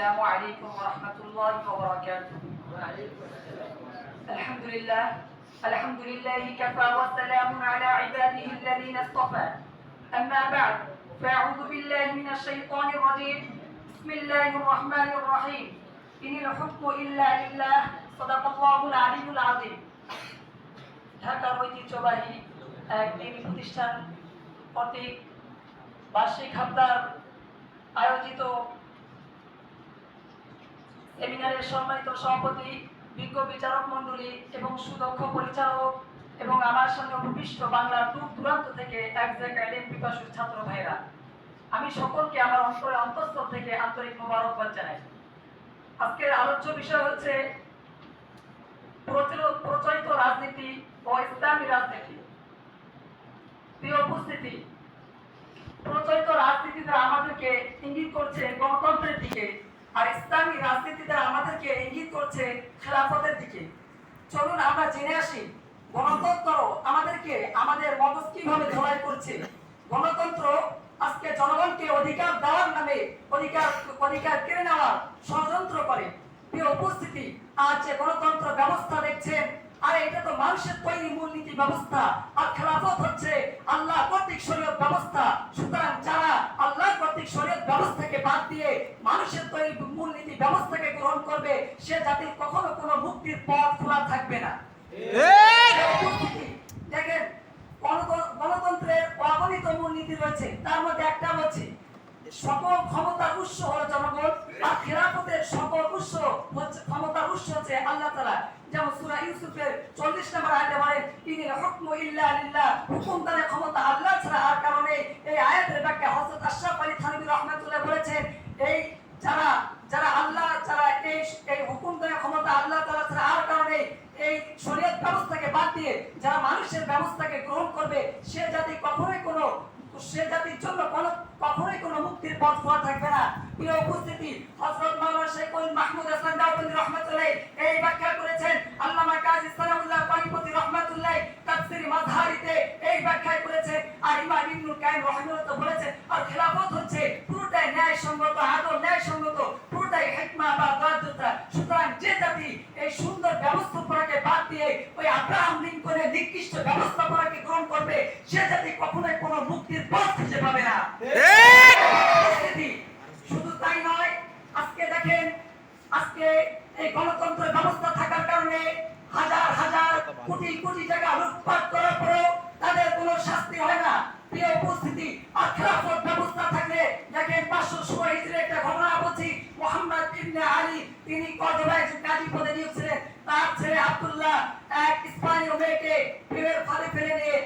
السلام عليكم ورحمة الله وبركاته الحمد لله الحمد لله كفى وسلام على عباده الذين اصطفى أما بعد فأعوذ بالله من الشيطان الرجيم بسم الله الرحمن الرحيم إن الحكم إلا لله صدق الله العلي العظيم ঢাকার ঐতিহ্যবাহী এক দিনী প্রতিষ্ঠান কর্তৃক বার্ষিক হাবদার আয়োজিত সেমিনারের সম্মানিত সভাপতি, বিজ্ঞ বিচারক মণ্ডলী এবং সুদক্ষ পরিচালক এবং আমার সঙ্গে উপবিষ্ট বাংলার দূর দূরান্ত থেকে এক জায়গায় পিপাসুর ছাত্র ভাইরা আমি সকলকে আমার অন্তরে অন্তঃস্থল থেকে আন্তরিক মোবারকবাদ জানাই। আজকের আলোচ্য বিষয় হচ্ছে প্রচলিত রাজনীতি ও ইসলামী রাজনীতি। প্রিয় উপস্থিতি, প্রচলিত রাজনীতি দ্বারা আমাদেরকে ইঙ্গিত করছে গণতন্ত্রের দিকে আর ইসলামী রাজনীতি দ্বারা আমাদেরকে ইঙ্গিত করছে খেলাফতের দিকে। চলুন আমরা জেনে আসি, গণতন্ত্র আমাদেরকে আমাদের মগজ কীভাবে ধলাই করছে। গণতন্ত্র আজকে জনগণকে অধিকার দেওয়ার নামে অধিকার অধিকার কেড়ে নেওয়ার ষড়যন্ত্র করে। উপস্থিতি, আজ যে গণতন্ত্র ব্যবস্থা দেখছেন, আর এটা তো মানুষের তৈরি মূলনীতি ব্যবস্থা। আর খেলাফত হচ্ছে আল্লাহ কর্তৃক শরীয়ত ব্যবস্থা। সুতরাং যারা শরীয়ত ব্যবস্থাকে বাদ দিয়ে মানুষের তৈরি মূলনীতি ব্যবস্থাকে গ্রহণ করবে সে জাতির কখনো কোনো মুক্তির পথ খোলা থাকবে না। দেখেন গণতন্ত্রের অগণিত মূলনীতি রয়েছে তার মধ্যে একটা হচ্ছে সকল ক্ষমতার উৎস হলো জনগণ আর খেলাফতের সকল উৎস হচ্ছে ক্ষমতার উৎস হচ্ছে আল্লাহ তাআলা। যেমন সূরা ইউসুফের 40 নম্বর আয়াতে বলে ইনিল হুকমু ইল্লা লিল্লাহ হুকুম দানের ক্ষমতা আল্লাহ ছাড়া আর কারণে এই আয়াতের ব্যাখ্যা হযরত আশরাফ আলী থানভী রাহমাতুল্লাহ বলেছেন এই যারা যারা আল্লাহ যারা এই এই হুকুম দেওয়ার ক্ষমতা আল্লাহ তাআলা ছাড়া আর কারণে এই শরীয়ত ব্যবস্থাকে বাদ দিয়ে যারা মানুষের ব্যবস্থাকে গ্রহণ করবে, সে জাতি কখনোই কোনো সে জাতির জন্য কোনো কখনোই কোনো মুক্তির পথ খোলা থাকবে না। প্রিয় উপস্থিতি, হযরত মাওলানা শেখুল মাহমুদ হাসান দাউদি রহমাতুল্লাহ এই ব্যাখ্যা করেছেন। আল্লামা কাজী সালামুল্লাহ পানিপতি রহমাতুল্লাহ তাফসীর মাযহারিতে এই ব্যাখ্যা করেছে আর ইমাম ইবনুল কাইয়িম রাহিমাহুল্লাহ বলেছেন, আর খেলাফত হচ্ছে পুরোটাই ন্যায়সঙ্গত ন্যায়সঙ্গত পুরোটাই হিকমা বা দার্ঢ্যতা সুতরাং যে জাতি এই সুন্দর ব্যবস্থাপনাকে বাদ দিয়ে ওই আব্রাহাম লিঙ্কনের নিকৃষ্ট ব্যবস্থাপনাকে গ্রহণ করবে সে জাতি কখনোই কোনো মুক্তির পথ খুঁজে পাবে না। শুধু তাই নয় আজকে দেখেন আজকে এই গণতন্ত্র ব্যবস্থা থাকার কারণে হাজার হাজার কোটি কোটি টাকা লুটপাট করার পরেও তাদের কোনো শাস্তি হয় না। প্রিয় উপস্থিতি আর খেলাফত ব্যবস্থা থাকলে দেখেন পাঁচশো ষোলো হিজড়ি একটা ঘটনা বলছি মোহাম্মদ ইবনে আলী তিনি কর্দোবায় কাজী পদে নিয়োগ ছিলেন তার ছেলে আব্দুল্লাহ এক স্পানীয় মেয়েকে প্রেমের ফাঁদে ফেলে নিয়ে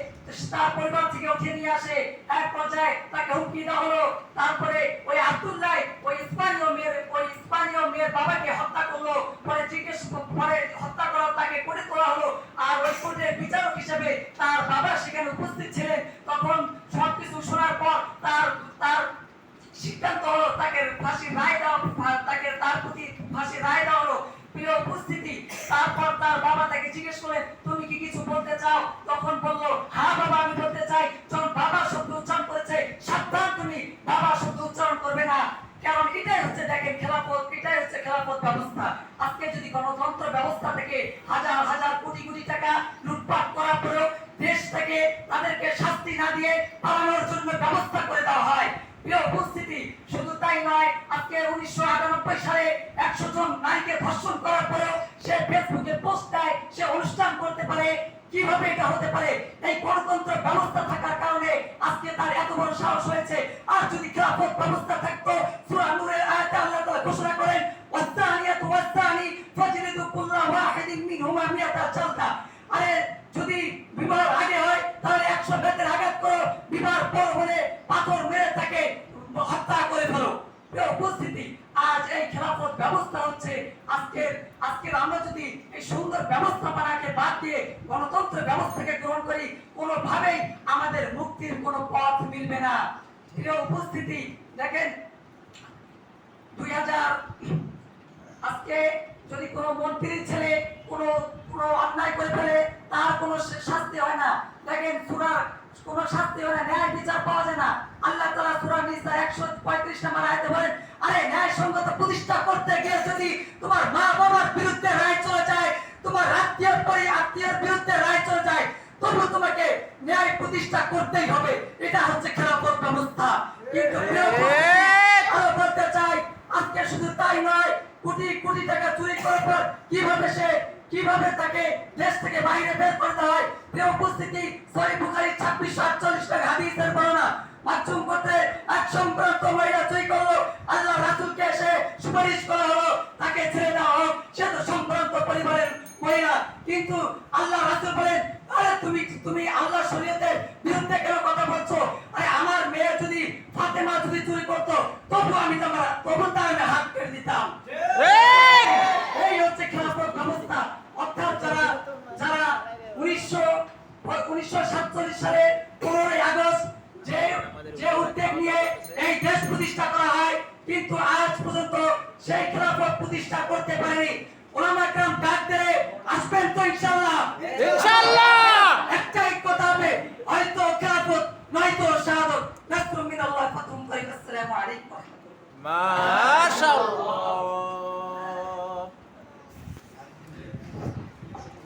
তার পরিবার থেকে উঠিয়ে নিয়ে আসে। এক পর্যায়ে তাকে হুমকি দেওয়া হলো। তারপরে ওই আব্দুল্লাহ ওই স্পানীয় মেয়ের ওই স্পানীয় মেয়ের বাবাকে হত্যা করল। পরে জিজ্ঞেস পরে হত্যা করা তাকে করে তোলা হলো আর ওই কোর্টের বিচারক হিসেবে তার বাবা সেখানে উপস্থিত ছিলেন তখন সবকিছু শোনার পর তার তার সিদ্ধান্ত হলো তাকে ফাঁসি রায় দেওয়া ফা- তাকে তার প্রতি ফাঁসি রায় দেওয়া হলো প্রিয় উপস্থিতি তারপর তার বাবা তাকে জিজ্ঞেস করে তুমি কি কিছু বলতে চাও তখন বলল হ্যাঁ বাবা, আমি বলতে চাই, যখন বাবা শব্দ উচ্চারণ করেছে, সাবধান তুমি, বাবা শব্দ উচ্চারণ করবে না। কারণ এটাই হচ্ছে, দেখেন খেলাফত এটাই হচ্ছে খেলাফত ব্যবস্থা। আজকে যদি গণতন্ত্র ব্যবস্থা থেকে হাজার হাজার কোটি কোটি টাকা লুটপাট করার পরেও দেশ থেকে তাদেরকে শাস্তি না দিয়ে পালানোর জন্য ব্যবস্থা করে দেওয়া হয়। প্রিয় উপস্থিতি, শুধু তাই নয়, আজকে উনিশশো আটানব্বই সালে একশো জন নারীকে ধর্ষণ করার পরেও সে ফেসবুকে পোস্ট দেয়, সে অনুষ্ঠান করতে পারে। কীভাবে এটা হতে পারে? এই গণতন্ত্র ব্যবস্থা থাকার কারণে আজকে তার এত বড় সাহস হয়েছে। আর যদি খেলাফত ব্যবস্থা থাকতো, সূরা নূরের আয়াতে আল্লাহ তাআলা ঘোষণা করেন, ওয়াসসানিয়াতু ওয়াসসানি ফাজলিদু কুল্লা ওয়াহিদিন মিনহুমা মিয়াতা জালদা আরে যদি বিবাহ আগে হয় তাহলে একশো বেতের আঘাত করো বিবাহ পর হলে পাথর মেরে তাকে হত্যা করে ফেলো প্রিয় উপস্থিতি আজ এই খেলাফত ব্যবস্থা হচ্ছে আজকের আমরা যদি এই সুন্দর ব্যবস্থাপনাকে বাদ দিয়ে গণতন্ত্র ব্যবস্থাকে গ্রহণ করি, কোনোভাবেই আমাদের মুক্তির কোনো পথ মিলবে না। প্রিয় উপস্থিতি, দেখেন, দুই হাজার, আজকে যদি কোনো মন্ত্রীর ছেলে কোনো কোনো অন্যায় করে ফেলে, তার কোনো শাস্তি হয় না। দেখেন সুরা কোনো শাস্তি হয় না, ন্যায় বিচার পাওয়া যায় সূরা নিসা 135 নম্বর আয়াতে বলেন আরে ন্যায় সঙ্গত প্রতিষ্ঠা করতে গিয়ে যদি তোমার মা বাবার বিরুদ্ধে রায় চলে যায় তোমার আত্মীয় পরি আত্মীয়ের বিরুদ্ধে রায় চলে যায় তবু তোমাকে ন্যায় প্রতিষ্ঠা করতেই হবে। এটা হচ্ছে খেলাফত ব্যবস্থা। কিন্তু আরও বলতে চাই আজকে শুধু তাই নয় কোটি কোটি টাকা চুরি করার পর কীভাবে সে কীভাবে তাকে দেশ থেকে বাইরে বের করতে হয়? প্রিয় উপস্থিতি সহি বুখারী ছাব্বিশশো আটচল্লিশ টাকা হাদিসের বর্ণনা করতে এক সম্প্রান্ত মহিলা চুরি করল। আল্লাহ রাসুলকে এসে সুপারিশ করা হলো, তাকে ছেড়ে দেওয়া হোক। সে তো সম্প্রান্ত পরিবারের মহিলা। কিন্তু আল্লাহ রাসুল বলেন, আরে তুমি তুমি আল্লাহ শরীয়তের বিরুদ্ধে কেন কথা বলছো? আরে আমার মেয়ে যদি ফাতেমা যদি চুরি করতো তবু আমি তোমার তবু তার আমি হাত করে দিতাম এই হচ্ছে খেলাফত ব্যবস্থা অর্থাৎ যারা যারা উনিশশো উনিশশো সাতচল্লিশ সালে পনেরোই আগস্ট যে উদ্যোগ নিয়ে এই দেশ প্রতিষ্ঠা করা হয় কিন্তু আজ পর্যন্ত সেই খেলাফত প্রতিষ্ঠা করতে পারেনি। ওলামা কাম ডাক আসবেন তো ইনশাল্লাহ ইনশাল্লাহ